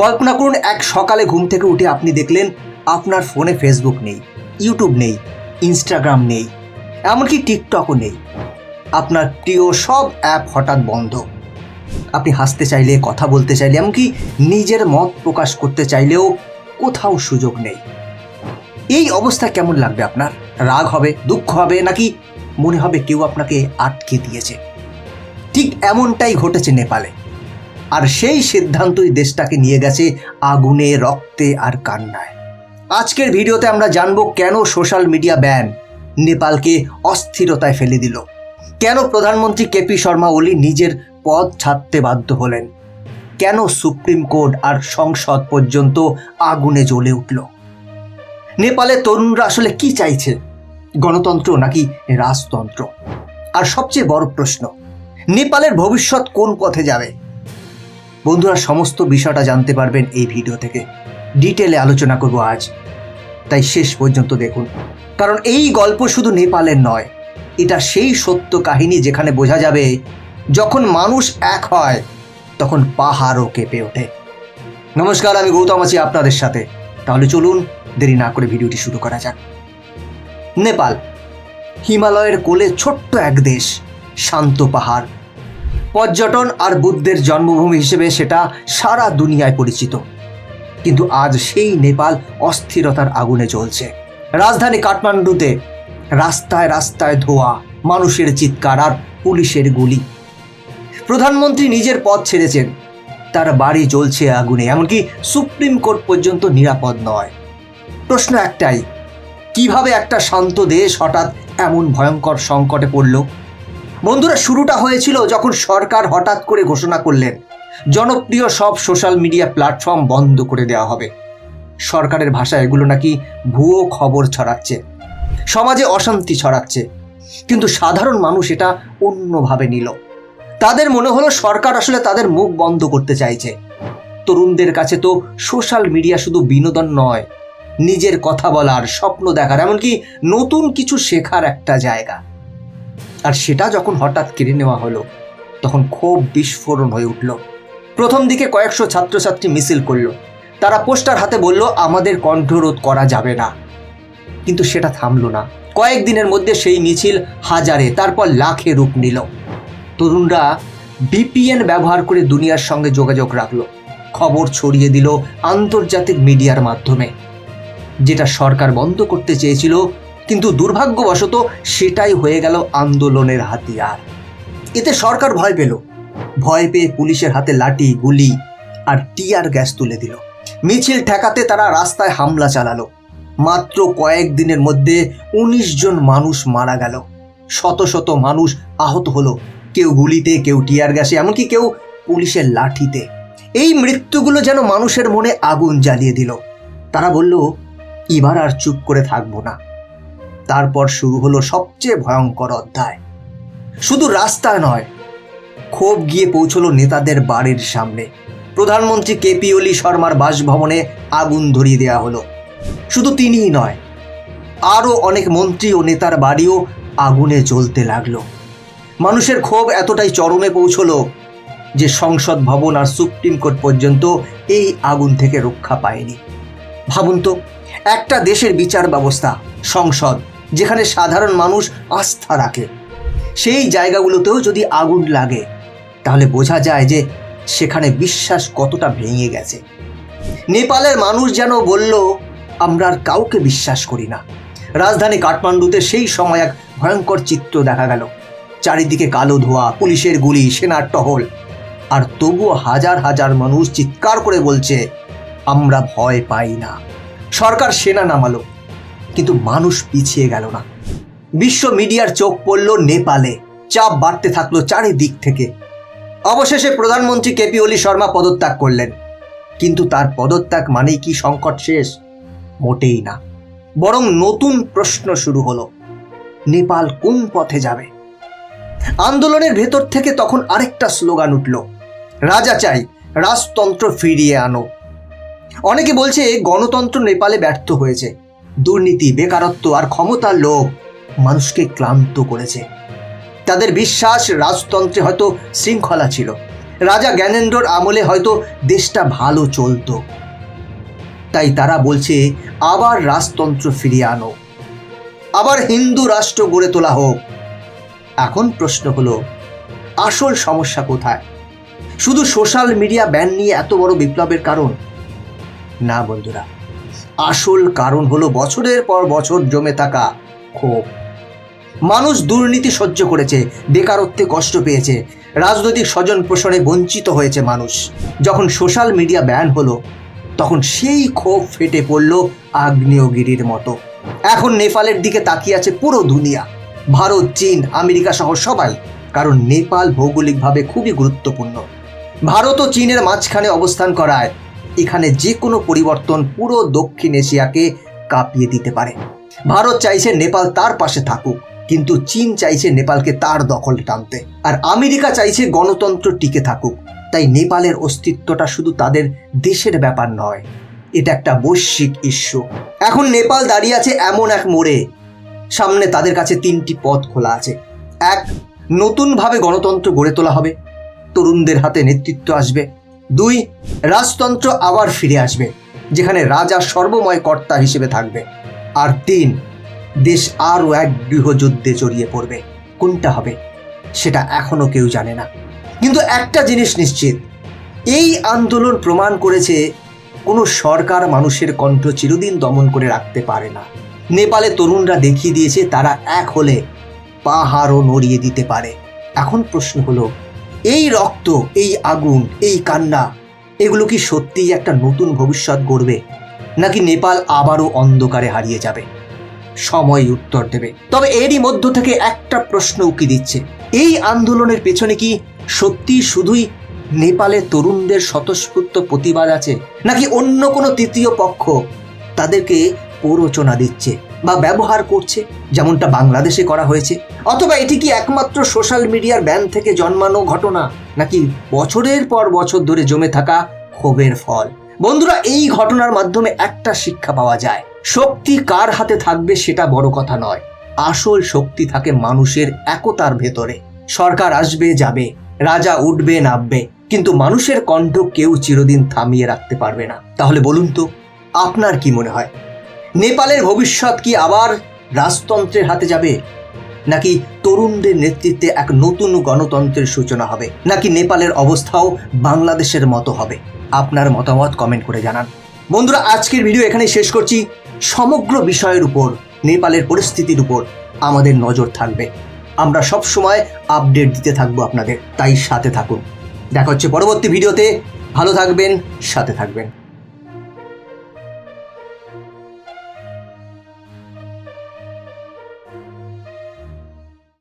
কল্পনা করুন, এক সকালে ঘুম থেকে উঠে আপনি দেখলেন আপনার ফোনে ফেসবুক নেই ইউটিউব নেই ইনস্টাগ্রাম নেই, এমনকি টিকটকও নেই। আপনার প্রিয় সব অ্যাপ হঠাৎ বন্ধ। আপনি হাসতে চাইলে, কথা বলতে চাইলে, এমনকি নিজের মত প্রকাশ করতে চাইলেও কোথাও সুযোগ নেই। এই অবস্থা কেমন লাগবে আপনার? রাগ হবে, দুঃখ হবে, নাকি মনে হবে কেউ আপনাকে আটকে দিয়েছে? ঠিক এমনটাই ঘটেছে নেপালে। আর সেই সিদ্ধান্তই দেশটাকে নিয়ে গেছে আগুনে, রক্তে আর কান্নায়। আজকের ভিডিওতে আমরা জানব কেন সোশ্যাল মিডিয়া ব্যান নেপালকে অস্থিরতায় ফেলে দিল। কেন প্রধানমন্ত্রী কেপি শর্মা ওলি নিজের পদ ছাড়তে বাধ্য হলেন? কেন সুপ্রিম কোর্ট আর সংসদ পর্যন্ত আগুনে জ্বলে উঠল? নেপালে তরুণরা আসলে কি চাইছে? গণতন্ত্র নাকি রাজতন্ত্র? আর সবচেয়ে বড় প্রশ্ন, নেপালের ভবিষ্যৎ কোন পথে যাবে? বন্ধুরা সমস্ত বিষয়টা জানতে পারবেন এই ভিডিও থেকে। ডিটেলে আলোচনা করব আজ। তাই শেষ পর্যন্ত দেখুন। কারণ এই গল্প শুধু নেপালের নয়, এটা সেই সত্য কাহিনী যেখানে বোঝা যাবে, যখন মানুষ এক হয়, তখন পাহাড়ও কেঁপে ওঠে। নমস্কার, আমি গৌতম আছি আপনাদের সাথে। তাহলে চলুন, দেরি না করে ভিডিওটি শুরু করা যাক। নেপাল, হিমালয়ের কোলে ছোট্ট এক দেশ, শান্ত পাহাড়। পর্যটন আর বুদ্ধের জন্মভূমি হিসেবে সেটা সারা দুনিয়ায় পরিচিত। কিন্তু আজ সেই নেপাল অস্থিরতার আগুনে জ্বলছে। রাজধানী কাঠমান্ডুতে রাস্তায় রাস্তায় ধোয়া, মানুষের চিৎকার আর পুলিশের গুলি। প্রধানমন্ত্রী নিজের পথ ছেড়েছেন। তার বাড়ি জ্বলছে আগুনে, এমনকি সুপ্রিম কোর্ট পর্যন্ত নিরাপদ নয়। প্রশ্ন একটাই, কীভাবে একটা শান্ত দেশ হঠাৎ এমন ভয়ঙ্কর সংকটে পড়ল? বন্ধুরা, শুরুটা হয়েছিল যখন সরকার হঠাৎ করে ঘোষণা করলেন, জনপ্রিয় সব সোশ্যাল মিডিয়া প্ল্যাটফর্ম বন্ধ করে দেওয়া হবে। সরকারের ভাষায় এগুলো নাকি ভুয়ো খবর ছড়াচ্ছে, সমাজে অশান্তি ছড়াচ্ছে, কিন্তু সাধারণ মানুষ এটা অন্যভাবে নিল। তাদের মনে হলো সরকার আসলে তাদের মুখ বন্ধ করতে চাইছে। তরুণদের কাছে তো সোশ্যাল মিডিয়া শুধু বিনোদন নয়, নিজের কথা বলার, স্বপ্ন দেখার, এমনকি নতুন কিছু শেখার একটা জায়গা। আর সেটা যখন হঠাৎ কেড়ে নেওয়া হলো, তখন ক্ষোভ বিস্ফোরণ হয়ে উঠল। প্রথম দিকে কয়েকশো ছাত্রছাত্রী মিছিল করল। তারা পোস্টার হাতে বলল, আমাদের কণ্ঠরোধ করা যাবে না। কিন্তু সেটা থামলো না। কয়েকদিনের মধ্যে সেই মিছিল হাজারে, তারপর লাখে রূপ নিল। তরুণরা বিপিএন ব্যবহার করে দুনিয়ার সঙ্গে যোগাযোগ রাখল। খবর ছড়িয়ে দিল আন্তর্জাতিক মিডিয়ার মাধ্যমে। যেটা সরকার বন্ধ করতে চেয়েছিল কিন্তু দুর্ভাগ্যবশত সেটাই হয়ে গেল আন্দোলনের হাতিয়ার। এতে সরকার ভয় পেল। ভয় পেয়ে পুলিশের হাতে লাঠি, গুলি আর টিয়ার গ্যাস তুলে দিল। মিছিল ঠেকাতে তারা রাস্তায় হামলা চালালো। মাত্র কয়েক দিনের মধ্যে উনিশ জন মানুষ মারা গেল। শত শত মানুষ আহত হলো। কেউ গুলিতে, কেউ টিয়ার গ্যাসে, এমনকি কেউ পুলিশের লাঠিতে। এই মৃত্যুগুলো যেন মানুষের মনে আগুন জ্বালিয়ে দিল। তারা বলল, এবার আর চুপ করে থাকব না। তারপর শুরু হলো সবচেয়ে ভয়ঙ্কর অধ্যায়। শুধু রাস্তা নয়, ক্ষোভ গিয়ে পৌঁছলো নেতাদের বাড়ির সামনে। প্রধানমন্ত্রী কেপি ওলি শর্মার বাসভবনে আগুন ধরিয়ে দেওয়া হলো। শুধু তিনিই নয়, আরও অনেক মন্ত্রী ও নেতার বাড়িও আগুনে জ্বলতে লাগল। মানুষের ক্ষোভ এতটাই চরমে পৌঁছলো যে সংসদ ভবন আর সুপ্রিম কোর্ট পর্যন্ত এই আগুন থেকে রক্ষা পায়নি। ভাবুন তো, একটা দেশের বিচার ব্যবস্থা, সংসদ যেখানে সাধারণ মানুষ আস্থা রাখে। সেই জায়গাগুলোতেও যদি আগুন লাগে, তাহলে বোঝা যায় যে সেখানে বিশ্বাস কতটা ভেঙে গেছে। নেপালের মানুষ যেন বলল, আমরা আর কাউকে বিশ্বাস করি না। রাজধানী কাঠমান্ডুতে সেই সময় এক ভয়ঙ্কর চিত্র দেখা গেল। চারিদিকে কালো ধোয়া, পুলিশের গুলি, সেনার টহল। আর তবুও হাজার হাজার মানুষ চিৎকার করে বলছে, আমরা ভয় পাই না। সরকার সেনা নামালো। কিন্তু মানুষ পিছিয়ে গেল না। বিশ্ব মিডিয়ার চোখ পড়ল নেপালে। চাপ বাড়তে থাকল চারিদিক থেকে। অবশেষে প্রধানমন্ত্রী কেপি ওলি শর্মা পদত্যাগ করলেন। কিন্তু তার পদত্যাগ মানেই কি সংকট শেষ? মোটেই না। বরং নতুন প্রশ্ন শুরু হলো, নেপাল কোন পথে যাবে? আন্দোলনের ভেতর থেকে তখন আরেকটা স্লোগান উঠল, রাজা চাই, রাজতন্ত্র ফিরিয়ে আনো। অনেকে বলছে গণতন্ত্র নেপালে ব্যর্থ হয়েছে। দুর্নীতি, বেকারত্ব আর ক্ষমতার লোভ মানুষকে ক্লান্ত করেছে। তাদের বিশ্বাস রাজতন্ত্রে হয়তো শৃঙ্খলা ছিল। রাজা জ্ঞানেন্দ্রর আমলে হয়তো দেশটা ভালো চলতো। তাই তারা বলছে, আবার রাজতন্ত্র ফিরিয়ে আনো। আবার হিন্দু রাষ্ট্র গড়ে তোলা হোক। এখন প্রশ্ন হলো, আসল সমস্যা কোথায়? শুধু সোশ্যাল মিডিয়া ব্যান নিয়ে এত বড় বিপ্লবের কারণ? না বন্ধুরা আসল কারণ হলো বছরের পর বছর জমে থাকা ক্ষোভ। মানুষ দুর্নীতি সহ্য করেছে, বেকারত্বে কষ্ট পেয়েছে, রাজনৈতিক স্বজন পোষণে বঞ্চিত হয়েছে মানুষ। যখন সোশ্যাল মিডিয়া ব্যান হলো, তখন সেই ক্ষোভ ফেটে পড়ল আগ্নেয়গিরির মতো। এখন নেপালের দিকে তাকিয়ে আছে পুরো দুনিয়া, ভারত, চীন, আমেরিকা সহ সবাই, কারণ নেপাল ভৌগোলিকভাবে খুবই গুরুত্বপূর্ণ। ভারত ও চীনের মাঝখানে অবস্থান করায় এখানে যে কোনো পরিবর্তন পুরো দক্ষিণ এশিয়াকে কাঁপিয়ে দিতে পারে। ভারত চাইছে নেপাল তার পাশে থাকুক, কিন্তু চীন চাইছে নেপালকে তার দখল টানতে। আর আমেরিকা চাইছে গণতন্ত্র টিকে থাকুক, তাই নেপালের অস্তিত্বটা শুধু তাদের দেশের ব্যাপার নয়, এটা একটা বৈশ্বিক ইস্যু। এখন নেপাল দাঁড়িয়ে আছে এমন এক মোড়ে, সামনে তাদের কাছে তিনটি পথ খোলা আছে। এক, নতুনভাবে গণতন্ত্র গড়ে তোলা হবে। তরুণদের হাতে নেতৃত্ব আসবে। দুই, রাজতন্ত্র আবার ফিরে আসবে, যেখানে রাজা সর্বময় কর্তা হিসেবে থাকবে। আর তিন, দেশ আরও এক গৃহযুদ্ধে জড়িয়ে পড়বে। কোনটা হবে, সেটা এখনও কেউ জানে না। কিন্তু একটা জিনিস নিশ্চিত, এই আন্দোলন প্রমাণ করেছে কোনো সরকার মানুষের কণ্ঠ চিরদিন দমন করে রাখতে পারে না। নেপালে তরুণরা দেখিয়ে দিয়েছে, তারা এক হলে পাহাড়ও নড়িয়ে দিতে পারে। এখন প্রশ্ন হলো এই রক্ত, এই আগুন, এই কান্না, এগুলো কি সত্যিই একটা নতুন ভবিষ্যৎ গড়বে? নাকি নেপাল আবারও অন্ধকারে হারিয়ে যাবে? সময় উত্তর দেবে। তবে এরই মধ্য থেকে একটা প্রশ্ন উকি দিচ্ছে। এই আন্দোলনের পেছনে কি সত্যি শুধুই নেপালে তরুণদের স্বতঃস্ফূর্ত প্রতিবাদ আছে? নাকি অন্য কোনো তৃতীয় পক্ষ তাদেরকে প্ররোচনা দিচ্ছে? বা ব্যবহার করছে, যেমনটা বাংলাদেশে করা হয়েছে, অথবা এটি কি একমাত্র সোশ্যাল মিডিয়ার ব্যান থেকে জন্মানো ঘটনা, নাকি বছরের পর বছর ধরে জমে থাকা ক্ষোভের ফল? বন্ধুরা, এই ঘটনার মাধ্যমে একটা শিক্ষা পাওয়া যায়, শক্তি কার হাতে থাকবে সেটা বড় কথা নয়, আসল শক্তি থাকে মানুষের একতার ভেতরে। সরকার আসবে, যাবে, রাজা উঠবে, নামবে, কিন্তু মানুষের কণ্ঠ কেউ চিরদিন থামিয়ে রাখতে পারবে না। তাহলে বলুন তো, আপনার কি মনে হয়? নেপালের ভবিষ্যৎ কি আবার রাজতন্ত্রের হাতে যাবে? নাকি তরুণদের নেতৃত্বে এক নতুন গণতন্ত্রের সূচনা হবে? নাকি নেপালের অবস্থাও বাংলাদেশের মতো হবে? আপনার মতামত কমেন্ট করে জানান। বন্ধুরা, আজকের ভিডিও এখানে শেষ করছি। সমগ্র বিষয়ের উপর, নেপালের পরিস্থিতির উপর আমাদের নজর থাকবে। আমরা সব সময় আপডেট দিতে থাকব আপনাদের। তাই সাথে থাকুন। দেখা হচ্ছে পরবর্তী ভিডিওতে ভালো থাকবেন, সাথে থাকবেন।